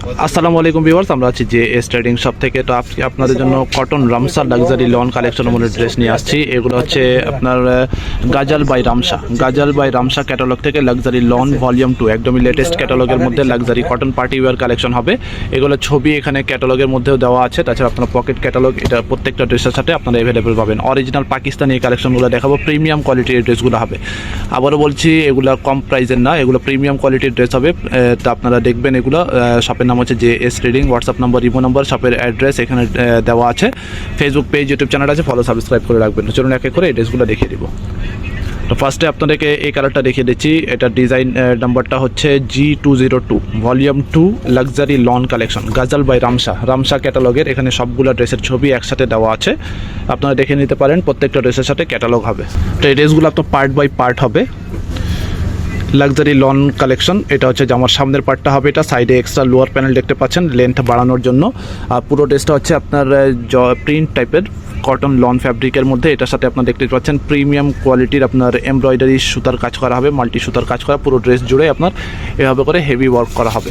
আসসালামু আলাইকুম ভিউয়ার্স, আমরা আছি যে এস ট্রেডিং শপ থেকে। তো আপনাদের জন্য cotton Ramsha luxury lawn collection মনে ড্রেস নিয়ে আসছি। এগুলো হচ্ছে আপনার Ghazal by Ramsha. Ghazal by Ramsha catalogue থেকে লাক্সারি লন ভলিউম টু একদমই লেটেস্ট ক্যাটালগের মধ্যে luxury cotton party wear collection হবে। এগুলো ছবি এখানে ক্যাটালগের মধ্যেও দেওয়া আছে। তাছাড়া আপনার পকেট ক্যাটালগ এটা প্রত্যেকটা ড্রেসের সাথে আপনারা অ্যাভেলেবেল পাবেন। অরিজিনাল পাকিস্তানি এই কালেকশনগুলো দেখাবো প্রিমিয়াম কোয়ালিটির ড্রেসগুলো হবে। আবারও বলছি, এগুলো কম প্রাইসের না, এগুলো প্রিমিয়াম কোয়ালিটির ড্রেস হবে। তা আপনারা দেখবেন এগুলো শপের নাম হচ্ছে যে S trading WhatsApp number imo number শপের অ্যাড্রেস এখানে দেওয়া আছে। ফেসবুক পেজ ইউটিউব চ্যানেল আছে ফলো সাবস্ক্রাইব করে রাখবেন। চলুন এক এক করে এই ড্রেসগুলো দেখিয়ে দিব। তো ফার্স্টে আপনাদেরকে এই কালারটা দেখিয়ে দিচ্ছি। এটা ডিজাইন নাম্বারটা হচ্ছে G two zero two volume two luxury lawn collection Ghazal by Ramsha Ramsha ক্যাটালগের এখানে সবগুলো ড্রেসের ছবি একসাথে দেওয়া আছে। আপনারা দেখে নিতে পারেন, প্রত্যেকটা ড্রেসের সাথে ক্যাটালগ হবে। তো এই ড্রেসগুলো আপনার পার্ট বাই পার্ট হবে। লাক্সারি লন কালেকশন এটা হচ্ছে যে আমার সামনের পার্টটা হবে এটা। সাইডে এক্সট্রা লোয়ার প্যানেল দেখতে পাচ্ছেন লেন্থ বাড়ানোর জন্য। আর পুরো ড্রেসটা হচ্ছে আপনার জ প্রিন্ট টাইপের কটন লন ফ্যাব্রিকের মধ্যে। এটার সাথে আপনার দেখতে পাচ্ছেন প্রিমিয়াম কোয়ালিটির আপনার এমব্রয়ডারি সুতার কাজ করা হবে মাল্টি সুতার কাজ করা, পুরো ড্রেস জুড়ে আপনার এভাবে করে হেভি ওয়ার্ক করা হবে।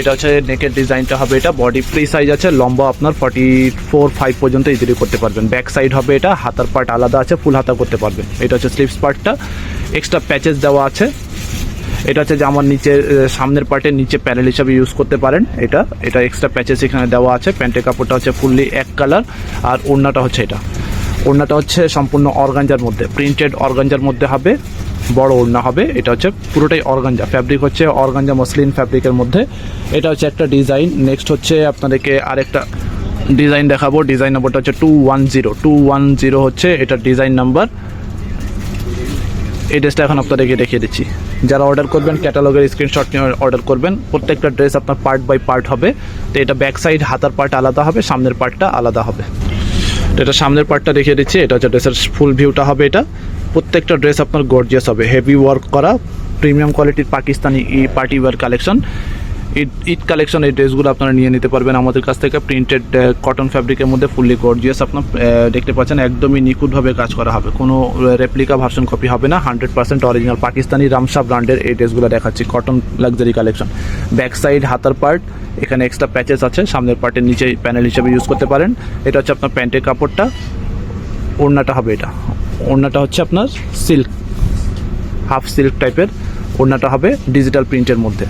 এটা হচ্ছে নেকের ডিজাইনটা হবে এটা বডি ফ্রি সাইজ আছে, লম্বা আপনার ফর্টি ফোর ফাইভ পর্যন্ত ইজিলি করতে পারবেন। ব্যাক সাইড হবে এটা, হাতার পার্ট আলাদা আছে ফুল হাতা করতে পারবেন। এটা হচ্ছে স্লিভস পার্টটা এক্সট্রা প্যাচেস দেওয়া আছে। এটা হচ্ছে যে আমার নিচে সামনের পার্টের নিচে প্যানেল হিসাবে ইউজ করতে পারেন। এটা এটা এক্সট্রা প্যাচেস এখানে দেওয়া আছে। প্যান্টের কাপড়টা হচ্ছে ফুললি এক কালার আর ওড়নাটা হচ্ছে এটা। ওড়নাটা হচ্ছে সম্পূর্ণ অর্গাঞ্জার মধ্যে প্রিন্টেড অর্গাঞ্জার মধ্যে হবে, বড় ওড়না হবে। এটা হচ্ছে পুরোটাই অর্গাঞ্জা ফ্যাব্রিক হচ্ছে অর্গাঞ্জা মসলিন ফ্যাব্রিকের মধ্যে। এটা হচ্ছে একটা ডিজাইন নেক্সট হচ্ছে আপনাদেরকে আরেকটা ডিজাইন দেখাবো। ডিজাইন নাম্বারটা হচ্ছে two one zero two one zero হচ্ছে এটা ডিজাইন নাম্বার এই ড্রেসটা এখন আপনাদেরকে দেখিয়ে দিচ্ছি। যারা অর্ডার করবেন ক্যাটালগের স্ক্রিনশট নিয়ে অর্ডার করবেন, প্রত্যেকটা ড্রেস আপনার পার্ট বাই পার্ট হবে। তো এটা ব্যাক সাইড হাতার পার্ট আলাদা হবে, সামনের পার্টটা আলাদা হবে। তো এটা সামনের পার্টটা দেখিয়ে দিচ্ছি, এটা হচ্ছে ড্রেসের ফুল ভিউটা হবে এটা। প্রত্যেকটা ড্রেস আপনার গর্জিয়াস হবে। হেভি ওয়ার্ক করা প্রিমিয়াম কোয়ালিটির Pakistani party wear collection Eid Eid collection এই ড্রেসগুলো আপনারা নিয়ে নিতে পারবেন। আমাদের কাছ থেকে প্রিন্টেড কটন ফ্যাব্রিকের মধ্যে ফুললি গর্জিয়াস আপনার দেখতে পাচ্ছেন, একদমই নিখুঁতভাবে কাজ করা হবে। কোনো রেপ্লিকা ভার্সন কপি হবে না। Hundred percent original Pakistani Ramsha ব্র্যান্ডের এই ড্রেসগুলো দেখাচ্ছি। Cotton luxury collection back side হাতার পার্ট এখানে এক্সট্রা প্যাচেস আছে। সামনের পার্টের নিচে প্যানেল হিসেবে ইউজ করতে পারেন। এটা হচ্ছে আপনার প্যান্টের কাপড়টা। ওড়নাটা হবে এটা। ওড়নাটা হচ্ছে আপনার সিল্ক হাফ সিল্ক টাইপের ওড়নাটা হবে ডিজিটাল প্রিন্টের মধ্যে।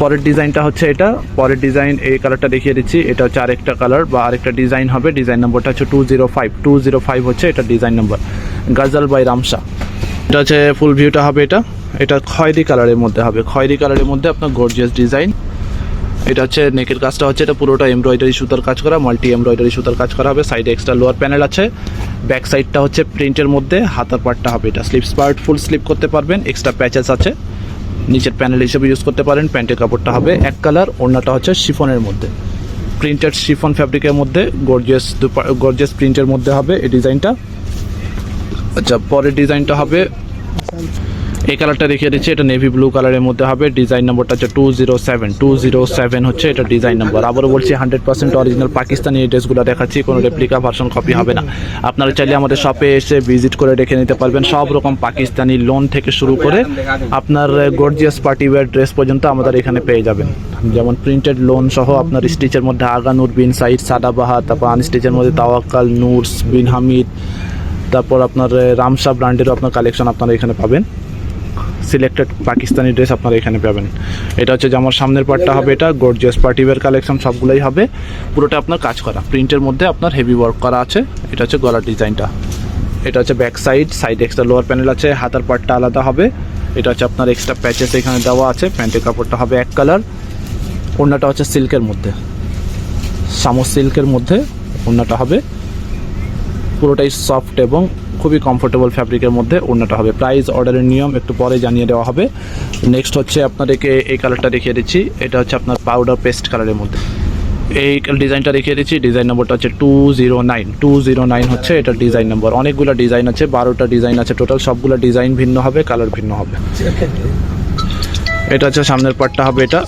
পরের ডিজাইনটা হচ্ছে এটা। পরের ডিজাইন এই কালারটা দেখিয়ে দিচ্ছি। এটা হচ্ছে আরেকটা কালার বা আরেকটা ডিজাইন হবে। ডিজাইন নম্বরটা হচ্ছে two zero five two zero five হচ্ছে এটা design number Ghazal by Ramsha এটা হচ্ছে ফুল ভিউটা হবে এটা। এটা খয়েরি কালারের মধ্যে হবে। খয়েরি কালারের মধ্যে আপনার গর্জিয়াস ডিজাইন এটা হচ্ছে নেকের কাজটা হচ্ছে এটা পুরোটা এমব্রয়ডারি সুতার কাজ করা মাল্টি এমব্রয়ডারি সুতার কাজ করা হবে। সাইডে এক্সট্রা লোয়ার প্যানেল আছে। ব্যাক সাইডটা হচ্ছে প্রিন্টের মধ্যে। হাতার পার্টটা হবে এটা। স্লিপস পার্ট ফুল স্লিপ করতে পারবেন। এক্সট্রা প্যাচেস আছে। নিচের প্যানেল হিসেবে ইউজ করতে পারেন, প্যান্টের কাপড়টা হবে এক কালার ওড়নাটা হচ্ছে শিফনের মধ্যে। প্রিন্টেড শিফন ফ্যাব্রিকের মধ্যে গর্জিয়াস গর্জিয়াস প্রিন্টের মধ্যে হবে এই ডিজাইনটা আচ্ছা পরের ডিজাইনটা হবে এই কালারটা দেখিয়ে দিচ্ছি, এটা নেভি ব্লু কালারের মধ্যে হবে। ডিজাইন নাম্বারটা হচ্ছে two zero seven two zero seven হচ্ছে এটা ডিজাইন নাম্বার আবারও বলছি হান্ড্রেড পার্সেন্ট অরিজিনাল পাকিস্তানি ড্রেসগুলো দেখাচ্ছি, কোনো রেপ্লিকা ভার্সন কপি হবে না। আপনারা চাইলে আমাদের শপে এসে ভিজিট করে দেখে নিতে পারবেন। সব রকম পাকিস্তানি লোন থেকে শুরু করে আপনার গর্জিয়াস পার্টি ওয়্যার ড্রেস পর্যন্ত আমাদের এখানে পেয়ে যাবেন। যেমন প্রিন্টেড লোন সহ আপনার স্টিচের মধ্যে আগা নূর বিন সাইড সাদাবাহার তারপর আনস্টিচের মধ্যে তাওয়াক্কাল নূরস বিন হামিদ, তারপর আপনার রামসা ব্র্যান্ডেরও আপনার কালেকশন আপনারা এখানে পাবেন। সিলেক্টেড পাকিস্তানি ড্রেস আপনারা এখানে পাবেন। এটা হচ্ছে যে আমার সামনের পার্টটা হবে এটা গর্জিয়াস পার্টিওয়ার কালেকশন সবগুলোই হবে। পুরোটা আপনার কাজ করা। প্রিন্টের মধ্যে আপনার হেভি ওয়ার্ক করা আছে। এটা হচ্ছে গলার ডিজাইনটা। এটা হচ্ছে back side side extra lower panel আছে, হাতার পার্টটা আলাদা হবে। এটা হচ্ছে আপনার এক্সট্রা প্যাচেস এখানে দেওয়া আছে। প্যান্টের কাপড়টা হবে এক কালার ওড়নাটা হচ্ছে সিল্কের মধ্যে। সামো সিল্কের মধ্যে ওড়নাটা হবে। পুরোটাই সফট এবং খুবই কমফোর্টেবল ফ্যাব্রিকের মধ্যে ওড়নাটা হবে। প্রাইস অর্ডারের নিয়ম একটু পরে জানিয়ে দেওয়া হবে। নেক্সট হচ্ছে আপনাদেরকে এই কালারটা দেখিয়ে দিচ্ছি। এটা হচ্ছে আপনার পাউডার পেস্ট কালারের মধ্যে। এই ডিজাইনটা দেখিয়ে দিচ্ছি। ডিজাইন নম্বরটা হচ্ছে two zero nine two zero nine হচ্ছে এটা ডিজাইন নম্বর অনেকগুলো ডিজাইন আছে, বারোটা ডিজাইন আছে। টোটাল সবগুলো ডিজাইন ভিন্ন হবে কালার ভিন্ন হবে। এটা হচ্ছে সামনের পার্টটা হবে এটা।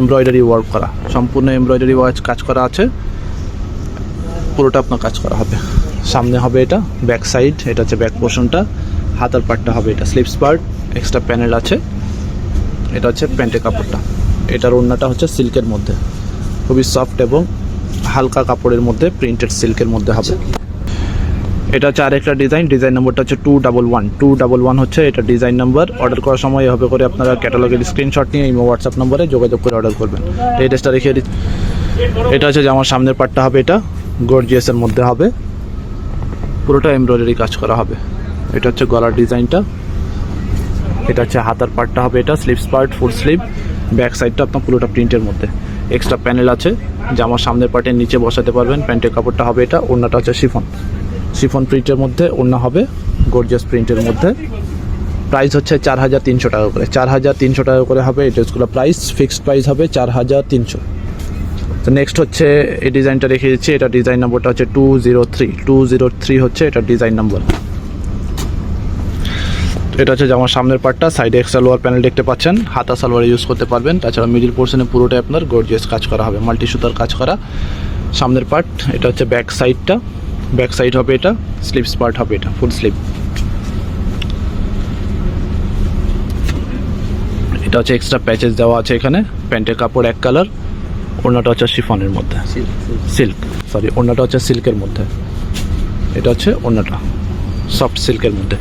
এমব্রয়ডারি ওয়ার্ক করা। সম্পূর্ণ এমব্রয়ডারি ওয়ার্ক কাজ করা আছে। পুরোটা আপনার কাজ করা হবে। সামনে হবে এটা ব্যাক সাইড এটা হচ্ছে ব্যাক পোর্শনটা হাতার পার্টটা হবে এটা স্লিপস পার্ট এক্সট্রা প্যানেল আছে, এটা হচ্ছে প্যান্টের কাপড়টা। এটার ওড়নাটা হচ্ছে সিল্কের মধ্যে, খুবই সফট এবং হালকা কাপড়ের মধ্যে প্রিন্টেড সিল্কের মধ্যে হবে। এটা হচ্ছে আরেকটা ডিজাইন ডিজাইন নম্বরটা হচ্ছে two double one two double one হচ্ছে এটা ডিজাইন নাম্বার অর্ডার করার সময় এভাবে করে আপনারা ক্যাটালগের স্ক্রিনশট নিয়ে ইমো হোয়াটসঅ্যাপ নম্বরে যোগাযোগ করে অর্ডার করবেন। এই ড্রেসটা রেখে এটা হচ্ছে যে আমার সামনের পার্টটা হবে এটা গর্জিয়াসের মধ্যে হবে। পুরোটা এমব্রয়ডারি কাজ করা হবে। এটা হচ্ছে গলার ডিজাইনটা। এটা হচ্ছে হাতার পার্টটা হবে এটা sleeves part full sleeve back সাইডটা আপনার পুরোটা প্রিন্টের মধ্যে। এক্সট্রা প্যানেল আছে জামার সামনের পার্টের নিচে বসাতে পারবেন। প্যান্টের কাপড়টা হবে এটা, ওড়নাটা হচ্ছে শিফন শিফন প্রিন্টের মধ্যে ওড়না হবে গর্জিয়াস প্রিন্টের মধ্যে। প্রাইস হচ্ছে চার হাজার তিনশো টাকা করে। চার হাজার তিনশো টাকা করে হবে এই ড্রেসগুলো প্রাইস ফিক্সড প্রাইস হবে চার হাজার তিনশো। তো নেক্সট হচ্ছে, এই ডিজাইনটা রেখে দিচ্ছি, এটা ডিজাইন নম্বরটা হচ্ছে two zero three two zero three হচ্ছে এটা ডিজাইন নম্বর এটা হচ্ছে জামার সামনের পার্টটা সাইডে সালোয়ার প্যানেল দেখতে পাচ্ছেন, হাতা সালোয়ার ইউজ করতে পারবেন, তাছাড়া মিডিল পোর্শনে পুরোটাই আপনার গর্জিয়াস কাজ করা হবে মাল্টি সুতার কাজ করা। সামনের পার্ট এটা হচ্ছে ব্যাক সাইডটা ব্যাক সাইড হবে এটা স্লিপস পার্ট হবে এটা ফুল স্লিপ এটা হচ্ছে এক্সট্রা প্যাচেস দেওয়া আছে এখানে, প্যান্টের কাপড় এক কালার ওড়নাটা হচ্ছে শিফনের মধ্যে। সিল্ক সরি ওড়নাটা হচ্ছে সিল্কের মধ্যে। এটা হচ্ছে ওড়নাটা সফট সিল্কের মধ্যে।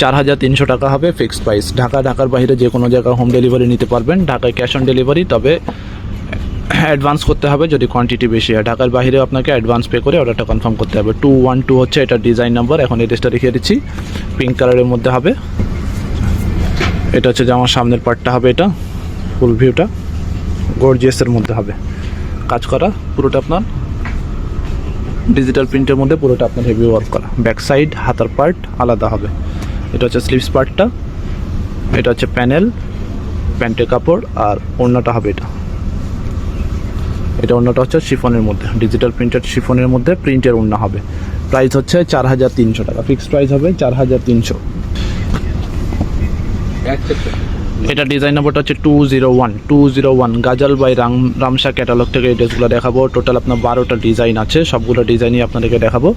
চার হাজার তিনশো টাকা হবে ফিক্সড প্রাইস ঢাকা ঢাকার বাইরে যে কোনো জায়গায় হোম ডেলিভারি নিতে পারবেন। ঢাকায় ক্যাশ অন ডেলিভারি তবে অ্যাডভান্স করতে হবে যদি কোয়ান্টিটি বেশি হয়। ঢাকার বাইরে আপনাকে অ্যাডভান্স পে করে অর্ডারটা কনফার্ম করতে হবে। টু ওয়ান টু হচ্ছে এটা ডিজাইন নাম্বার এখন এই ড্রেসটা দেখিয়ে দিচ্ছি। পিঙ্ক কালারের মধ্যে হবে। এটা হচ্ছে যে আমার সামনের পার্টটা হবে এটা। ফুল ভিউটা গর্জিয়াসের মধ্যে হবে। কাজ করা, পুরোটা আপনার ডিজিটাল প্রিন্টের মধ্যে পুরোটা আপনার হেভি ওয়ার্ক করা। ব্যাক সাইড হাতার পার্ট আলাদা হবে। এটা হচ্ছে স্লিভস পার্টটা এটা হচ্ছে প্যানেল প্যান্টের কাপড়, আর ওড়নাটা হবে এটা। এটা ওড়নাটা হচ্ছে শিফনের মধ্যে ডিজিটাল প্রিন্টেড শিফনের মধ্যে প্রিন্টের ওড়না হবে। প্রাইস হচ্ছে চার হাজার তিনশো টাকা ফিক্সড প্রাইস হবে চার হাজার তিনশো। এটা ডিজাইন নাম্বারটা হচ্ছে two zero one two zero one Ghazal by Ram Ramsha catalogue থেকে এই ড্রেসগুলো দেখাবো। টোটাল আপনার বারোটা ডিজাইন আছে, সবগুলো ডিজাইনই আপনাদেরকে দেখাবো।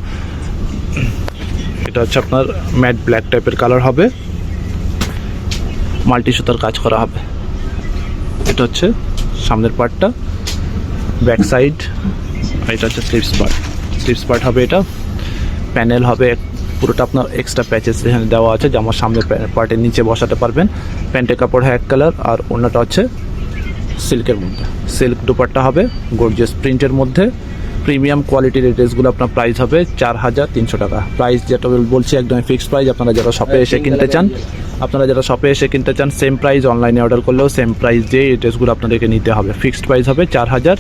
এটা হচ্ছে আপনার ম্যাট ব্ল্যাক টাইপের কালার হবে। মাল্টি সুতার কাজ করা হবে। এটা হচ্ছে সামনের পার্টটা ব্যাক সাইড এটা হচ্ছে স্লিপস পার্ট স্লিপস পার্ট হবে এটা। প্যানেল হবে পুরোটা আপনার এক্সট্রা প্যাচেস এখানে দেওয়া আছে জামার সামনে পার্টের নিচে বসাতে পারবেন। প্যান্টের কাপড় এক কালার আর অন্যটা হচ্ছে সিল্কের মধ্যে। সিল্ক দুপাট্টা হবে গর্জিয়াস প্রিন্টের মধ্যে। প্রিমিয়াম কোয়ালিটির এই ড্রেসগুলো আপনার প্রাইস হবে চার হাজার তিনশো টাকা। প্রাইস যেটা বল- বলছি একদম ফিক্সড প্রাইস আপনারা যারা শপে এসে কিনতে চান, আপনারা যারা শপে এসে কিনতে চান সেম প্রাইস অনলাইনে অর্ডার করলেও সেম প্রাইস দিয়ে এই ড্রেসগুলো আপনাদেরকে নিতে হবে। ফিক্সড প্রাইস হবে চার হাজার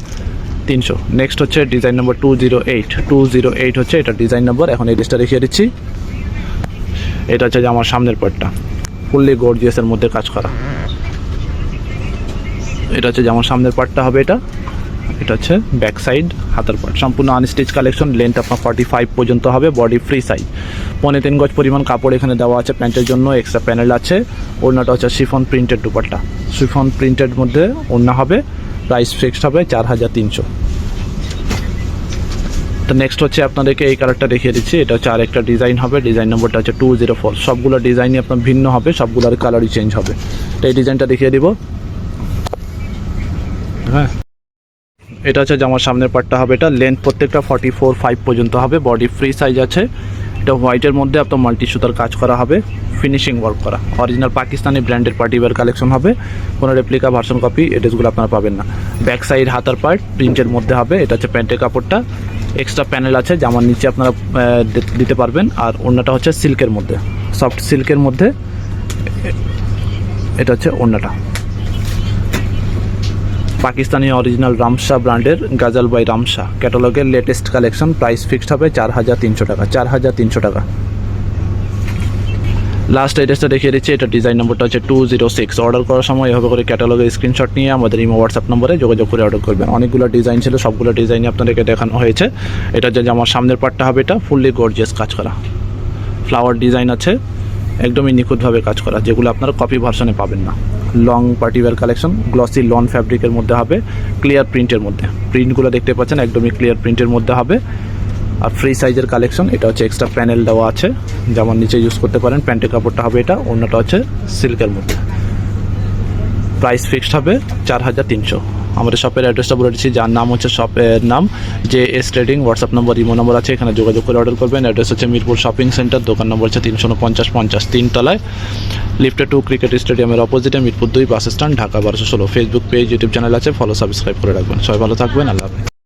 তিনশো। নেক্সট হচ্ছে design number two zero eight two zero eight হচ্ছে এটা ডিজাইন নম্বর এখন এই ড্রেসটা দেখিয়ে দিচ্ছি। এটা হচ্ছে যে আমার সামনের পার্টটা ফুললি গর্জিয়াসের মধ্যে কাজ করা। এটা হচ্ছে যেমন সামনের পার্টটা হবে এটা। এটা হচ্ছে ব্যাক সাইড হাতের পার্ট সম্পূর্ণ আনস্টিচ কালেকশন লেন্থ আপনার ফর্টি ফাইভ পর্যন্ত হবে বডি ফ্রি সাইজ পনেরো তিন গজ পরিমাণ কাপড় এখানে দেওয়া আছে প্যান্টের জন্য এক্সট্রা প্যানেল আছে। ওড়নাটা হচ্ছে chiffon printed dupatta. Chiffon printed মধ্যে ওড়না হবে প্রাইস ফিক্সড হবে চার হাজার তিনশো। তো নেক্সট হচ্ছে আপনাদেরকে এই কালারটা দেখিয়ে দিচ্ছি। এটা হচ্ছে আরেকটা ডিজাইন হবে। ডিজাইন নম্বরটা হচ্ছে টু জিরো ফোর সবগুলো ডিজাইনই আপনার ভিন্ন হবে সবগুলোর কালারই চেঞ্জ হবে। তো এই ডিজাইনটা দেখিয়ে দিব। হ্যাঁ। এটা হচ্ছে জামার সামনের পার্টটা হবে। এটা লেন্থ প্রত্যেকটা ফর্টি ফোর ফাইভ পর্যন্ত হবে। বডি ফ্রি সাইজ আছে। এটা হোয়াইটের মধ্যে আপনার মাল্টি সুতার কাজ করা হবে। ফিনিশিং ওয়ার্ক করা। অরিজিনাল পাকিস্তানি ব্র্যান্ডের পার্টিওয়ার কালেকশন হবে। কোনো রেপ্লিকা ভার্সন কপি এড্রেসগুলো আপনারা পাবেন না। ব্যাক সাইড হাতার পার্ট প্রিন্টের মধ্যে হবে। এটা হচ্ছে প্যান্টের কাপড়টা। এক্সট্রা প্যানেল আছে জামার নিচে আপনারা দিতে পারবেন। আর ওড়নাটা হচ্ছে সিল্কের মধ্যে সফট সিল্কের মধ্যে। এটা হচ্ছে ওড়নাটা। পাকিস্তানি অরিজিনাল রামশা ব্র্যান্ডের গাজাল বাই রামশা ক্যাটালগের লেটেস্ট কালেকশন প্রাইস ফিক্সড হবে চার হাজার তিনশো টাকা, চার হাজার তিনশো টাকা। লাস্ট অ্যাড্রেসটা দেখিয়ে দিচ্ছি এটা ডিজাইন নম্বরটা হচ্ছে টু জিরো সিক্স অর্ডার করার সময় এভাবে করে ক্যাটালগের স্ক্রিনশট নিয়ে আমাদের ইমো হোয়াটসঅ্যাপ নম্বরে যোগাযোগ করে অর্ডার করবেন। অনেকগুলো ডিজাইন ছিল, সবগুলো ডিজাইনই আপনাদেরকে দেখানো হয়েছে। এটা যে আমার সামনের পার্টটা হবে, এটা ফুললি গর্জিয়াস কাজ করা। ফ্লাওয়ার ডিজাইন আছে, একদমই নিখুঁতভাবে কাজ করা, যেগুলো আপনারা কপি ভার্সনে পাবেন না। Long party wear collection glossy lawn ফ্যাব্রিকের মধ্যে হবে ক্লিয়ার প্রিন্টের মধ্যে। প্রিন্টগুলো দেখতে পাচ্ছেন, একদমই ক্লিয়ার প্রিন্টের মধ্যে হবে। আর ফ্রি সাইজের কালেকশন এটা হচ্ছে এক্সট্রা প্যানেল দেওয়া আছে। যেমন নিচে ইউজ করতে পারেন, প্যান্টের কাপড়টা হবে এটা, অন্যটা হচ্ছে সিল্কের মধ্যে। প্রাইস ফিক্সড হবে চার হাজার তিনশো। আমাদের শপের অ্যাড্রেসটা বলে দিচ্ছি, যার নাম হচ্ছে শপের নাম যে S trading WhatsApp number imo number আছে, এখানে যোগাযোগ করে অর্ডার করবেন। অ্যাড্রেস হচ্ছে মিরপুর শপিং সেন্টার দোকান নম্বর হচ্ছে তিনশো পঞ্চাশ পঞ্চাশ, তিনতলায়। লিফটে টু ক্রিকেট স্টেডিয়ামের অপোজিটে মিরপুর দুই বাস স্ট্যান্ড ঢাকা বারোশো ষোলো। ফেসবুক পেজ ইউটিউব চ্যানেল আছে ফলো সাবস্ক্রাইব করে রাখবেন। সবাই ভালো থাকবেন, আল্লাহ